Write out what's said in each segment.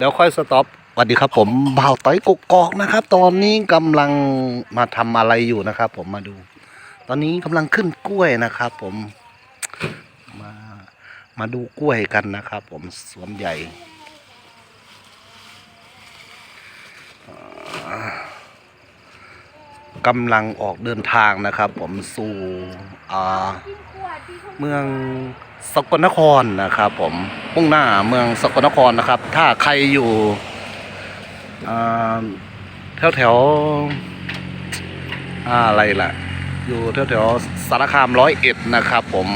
แล้วค่อยสต็อปสวัสดีครับผมบ่าวต้อยกกอกนะครับ ตอนนี้กำลังมาทำอะไรอยู่นะครับ ผมมาดู ตอนนี้กำลังขึ้นกล้วยนะครับ ผมมามาดูกล้วยกันนะครับ ผมสวนใหญ่ กำลังออกเดินทางนะครับ ผมสู่เมืองสกลนครนะครับผมมุ่งหน้าเมืองสกลนครนะครับ ถ้าใครอยู่แถวแถวอะไรล่ะ อยู่แถวแถวสารคามร้อยเอ็ดนะครับ ผม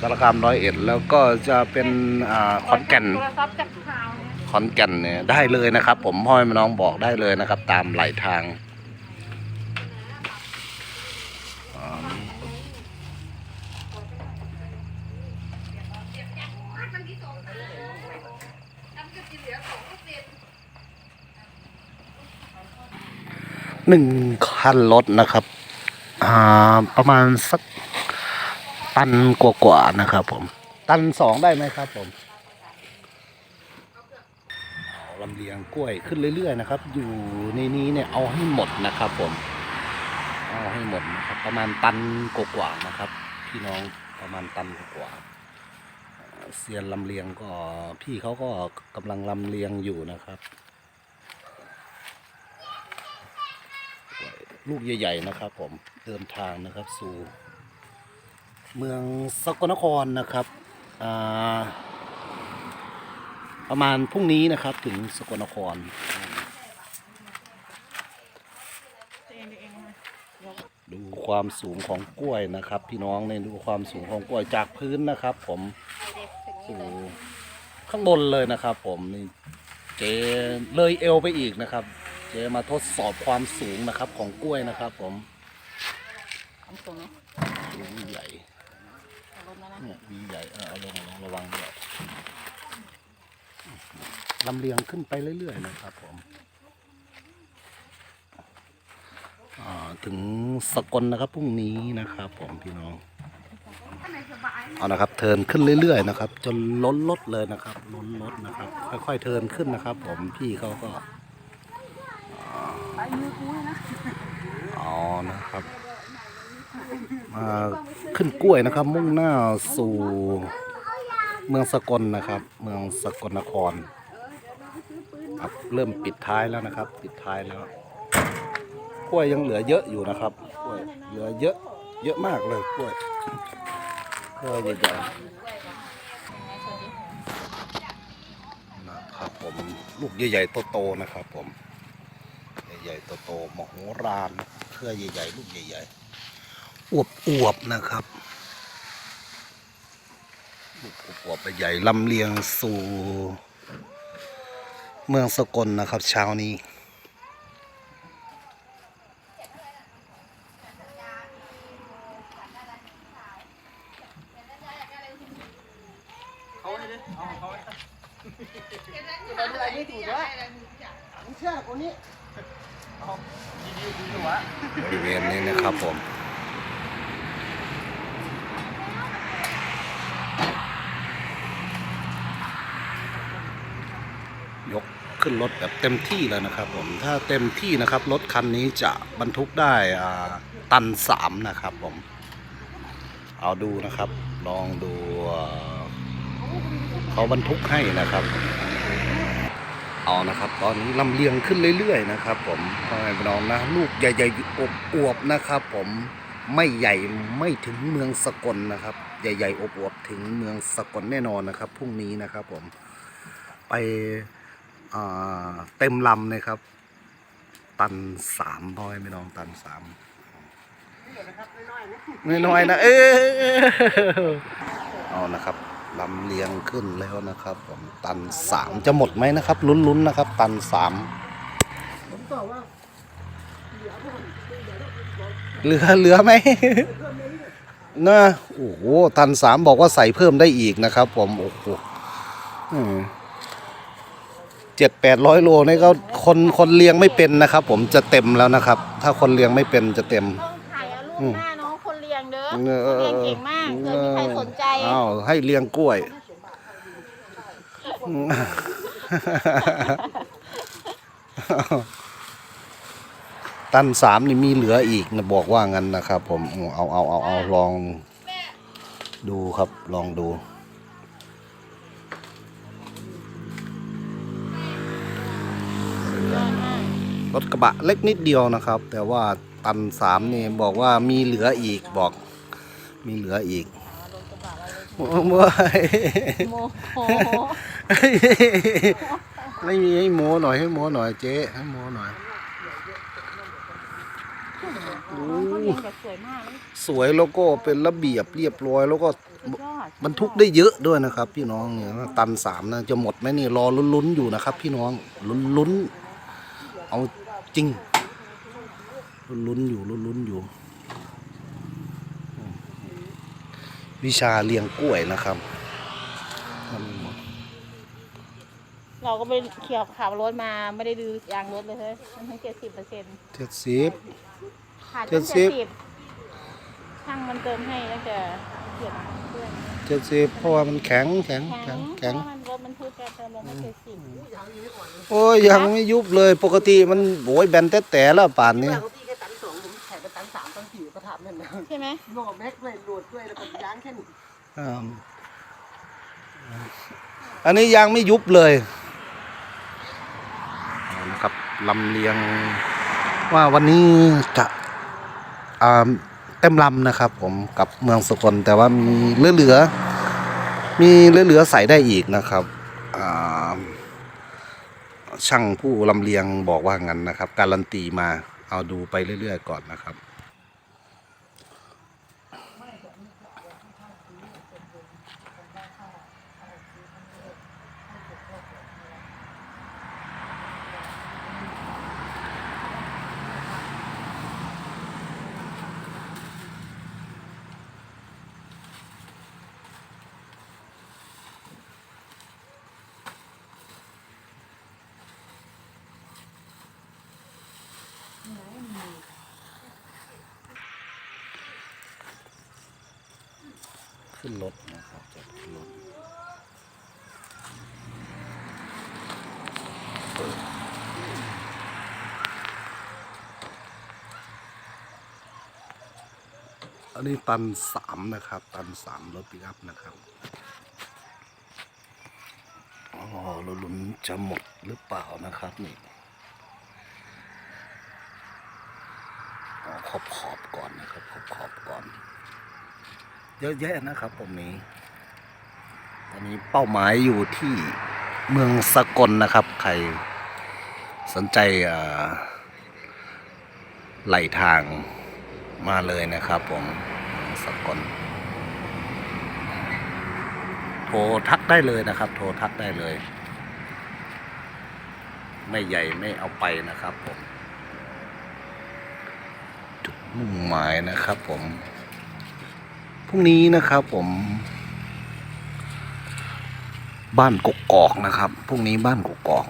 สารคามร้อยเอ็ดแล้วก็จะเป็นอขอนแก่นโทรศัพท์จากข่าวเนี่ยขอนแก่นเนี่ยได้เลยนะครับ ผมพ่อแม่น้องบอกได้เลยนะครับ ตามไหลทาง หนึ่งคันรถนะครับ อ่า ประมาณสักตันกว่าๆนะครับ ผม ตันสองได้ไหมครับ ผมเอาลำเลียงกล้วยขึ้นเรื่อย ๆ นะครับ อยู่ในนี้เนี่ยเอาให้หมดนะครับ ผม เอาให้หมดนะครับ ประมาณตันกว่าๆนะครับ พี่น้องประมาณตันกว่าๆเอ่อเซียนลำเลียงก็พี่เขาก็กำลังลำเลียงอยู่นะครับ ลูกใหญ่ ๆ นะครับ ผมเดินทางนะครับ สู่ เมืองสกลนครนะครับประมาณพรุ่งนี้นะครับ ถึงสกลนครดูความสูงของกล้วยนะครับ พี่น้องเนี่ยดูความสูงของกล้วยจากพื้นนะครับ ผมสู่ข้างบนเลยนะครับ ผมนี่เจเลยเอวไปอีกนะครับ เจมาทดสอบความสูงนะครับของกล้วยนะครับผมทำตรงนี้สูงใหญ่เอาลงแล้วนะเนี่ยวีใหญ่เออเอาลงลงระวังด้วยลำเลียงขึ้นไปเรื่อย ๆ นะครับผมอ่าถึงสกลนะครับพรุ่งนี้นะครับผมพี่น้องเอานะครับเทินขึ้นเรื่อยๆนะครับ จนล้นรถเลยนะครับล้นรถนะครับ ค่อยๆเทินขึ้นนะครับ ผมพี่เขาก็ไป มือกูนะอ๋อนะครับ มาขึ้นกล้วยนะครับ มุ่งหน้าสู่เมืองสกลนะครับ เมืองสกลนครครับเริ่มปิดท้ายแล้วนะครับ ปิดท้ายแล้วกล้วยยังเหลือเยอะอยู่นะครับกล้วยเหลือเยอะเยอะมากเลยกล้วยกล้วยใหญ่ๆนะครับผมลูกใหญ่ๆโตๆนะครับผม หญ่ๆโตๆมโหฬารเครือใหญ่ๆลูกใหญ่ๆอวบๆนะครับลูกอวบๆใหญ่ลำเลียงสู่เมืองสกลนะครับ เช้านี้เดินอะไรไม่ถูกด้วยบริเวณนี้นะครับผม ยกขึ้นรถแบบเต็มที่แล้วนะครับผม ถ้าเต็มที่นะครับ รถคันนี้จะบรรทุกได้อ่าตันสามนะครับผม เอาดูนะครับ ลองดูอ่า เขาบรรทุกให้นะครับ เอานะครับ ตอนนี้ลำเลียงขึ้นเรื่อยๆนะครับ ผมพ่อแม่พี่น้องนะลูกใหญ่ๆอบอวบๆนะครับ ผมไม่ใหญ่ไม่ถึงเมืองสกลนะครับ ใหญ่ๆอบอวบๆถึงเมืองสกลแน่นอนนะครับพรุ่งนี้นะครับ ผมไปอ่าเต็มลำนะครับ ตันสามพ่อแม่พี่น้องตันสามน้อยๆนะเออเอานะครับ ลำเลียงขึ้นแล้วนะครับผมตันสามจะหมดไหมนะครับ ลุ้นๆนะครับ ตันสามเหลือเหลือไหม นะโอ้โหตันสามบอกว่าใส่เพิ่มได้อีกนะครับ ผมโอ้โหเจ็ดแปดร้อยโลนี่ก็คนคนเลี้ยงไม่เป็นนะครับ ผมจะเต็มแล้วนะครับ ถ้าคนเลี้ยงไม่เป็นจะเต็ม ต้องถ่ายเอารูปหน้า องคนเลี้ยงเด้อเออคนเลี้ยงเก่งมากเกิดมีใครสนใจอ้าวให้เลี้ยงกล้วย ตันสามนี่มีเหลืออีกนะบอกว่างั้นนะครับผมเอาเอาเอาเอาลองดูครับลองดูยอดมากรถกระบะเล็กนิดเดียวนะครับ แต่ว่าตันสามนี่บอกว่ามีเหลืออีกบอก มีเหลืออีกโอ้ยโมโหไม่มีให้โมหน่อยให้โมหน่อยเจ๊ให้โมหน่อยสวยแล้วก็เป็นระเบียบเรียบร้อย แล้วก็บรรทุกได้เยอะด้วยนะครับ พี่น้องเนี่ยตันสามนะจะหมดไหมนี่รอลุ้นๆอยู่นะครับ พี่น้องลุ้นๆเอาจริงลุ้นๆอยู่ลุ้นๆอยู่ วิชาเลี้ยงกล้วยนะครับเราก็ไปเขี่ยวขับรถมาไม่ได้ดูยางรถเลยเฮ้ยมันทั้งเจ็ดสิบเปอร์เซ็นต์เจ็ดสิบขาดเจ็ตั้ดงสิเจ็บดสิบช่างมันเติมให้ตั้งแต่เขียนเพื่อนเจ็ดสิบเพราะว่ามันแข็งแข็งแข็แข็งงเพแข็งราะมันรถมันทุกแกเติมลงมาเจ็ดสิบโอ้ยยังไม่ยุบเลยปกติมันโอ้ยแบนแต่แต่แล้วป่านนี้ นั่นนะใช่ไหมโลแม็กด้วยโหลดด้วยแล้วก็ยางแค่นี้อ่าอันนี้ยังไม่ยุบเลยเอานะครับลำเลียงว่าวันนี้จะอ่าเต็มลำนะครับ ผมกับเมืองสกลแต่ว่ามีเหลือๆมีเหลือๆใส่ได้อีกนะครับอ่าช่างผู้ลำเลียงบอกว่างั้นนะครับ การันตีมาเอาดูไปเรื่อย ๆ ก่อนนะครับ ขึ้นรถนะครับจะขึ้นรถอันนี้ตันสามนะครับ ตันสามรถปิกอัพนะครับอ๋อเราลุ้นจะหมดหรือเปล่านะครับนี่ขอบขอบก่อนนะครับขอบขอบก่อน เยอะแยะนะครับตรงนี้ ตอนนี้เป้าหมายอยู่ที่เมืองสกลนะครับ ใครสนใจไหลทางมาเลยนะครับผมสกลโทรทักได้เลยนะครับ โทรทักได้เลย ไม่ใหญ่ไม่เอาไปนะครับผม จุดมุ่งหมายนะครับผม พรุ่งนี้นะครับผม บ้านกกอกนะครับพรุ่งนี้บ้านกกอก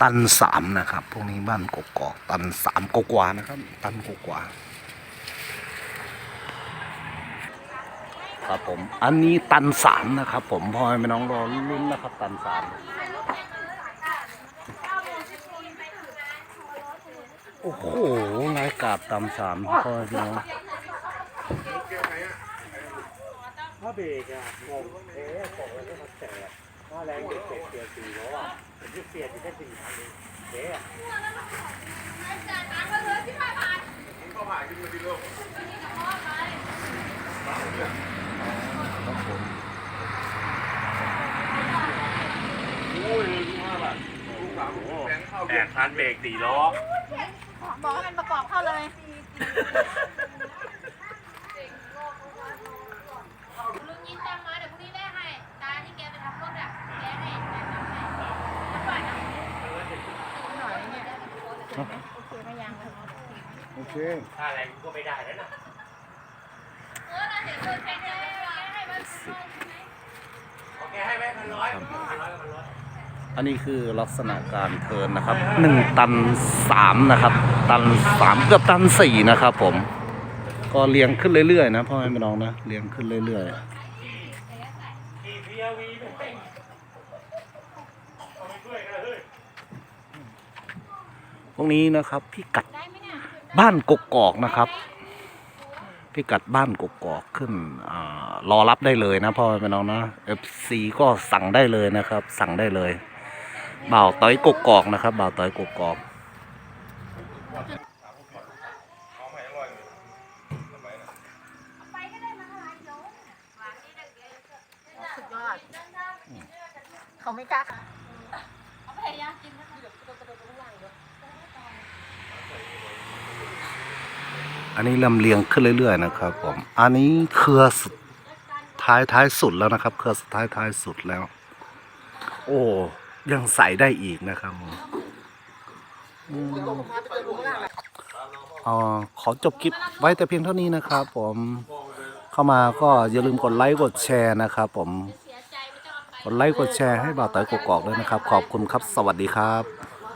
ตันสามนะครับพรุ่งนี้บ้านกกอกตันสามกกว่านะครับ ตันกกว่าครับผม อันนี้ตันสามนะครับ ผมพอให้น้องรอลุ้นนะครับ ตันสาม อ้โหรายกาบตำสามพ่อเน้องถ้าเบรกอะผมเอ๊ะบอกเลยว่ามันแตกถ้าแรงเบรกเสร็จเปลี่ยสี่ล้ออะผมจะเปลี่ยนอยู่แค่สี่พันเองเอ๊ะแปดพันเบรกสี่ล้อ บอกให้มันประกอบเข้าเลยลุงยินจำมาเดี๋ยวพรุ่งนี้ได้ให้ ตาที่แกไปทำรถอะ แกให้แกทำให้แล้วก่อนนะหน่อยเนี่ยโอเคไหม่ยังเลยโอเคถ้าแรงก็ไม่ได้แล้วนะเออนะเดี๋ยวเธอแกให้แกให้มันโอเคให้ไหมพันร้อยพันร้อยกับพันร้อย อันนี้คือลักษณะการเทินนะครับหนึ่งตันสามนะครับ ตันสามเกือบตันสี่นะครับ ผม ก็เรียงขึ้นเรื่อยๆนะพ่อแม่พี่น้องนะเรียงขึ้นเรื่อยๆพวกนี้นะครับพี่กัดบ้านกกอกนะครับพี่กัดบ้านกกอกขึ้นอรอรับได้เลยนะพ่อแม่พี่น้องนะ FC ก็สั่งได้เลยนะครับ สั่งได้เลย บ่าวต้อยกกอกนะครับบ่าวต้อยกกอกไปก็ได้มาอะไรเดี๋ยววางนี่เด็กเดี๋ยวสุดยอดเขาไม่กล้าเอาไปยากินนะคะอันนี้ลำเลียงขึ้นเรื่อย ๆ นะครับผม อันนี้เครือสุดท้ายท้ายสุดแล้วนะครับ เครือสุดท้ายท้ายสุดแล้ว โอ้ ยังใส่ได้อีกนะครับผมอ๋อขอจบคลิปไว้แต่เพียงเท่านี้นะครับ ผมเข้ามาก็อย่าลืมกดไลค์กดแชร์นะครับ ผมกดไลค์กดแชร์ให้บ่าวเต๋อกกอกด้วยนะครับ ขอบคุณครับสวัสดีครับ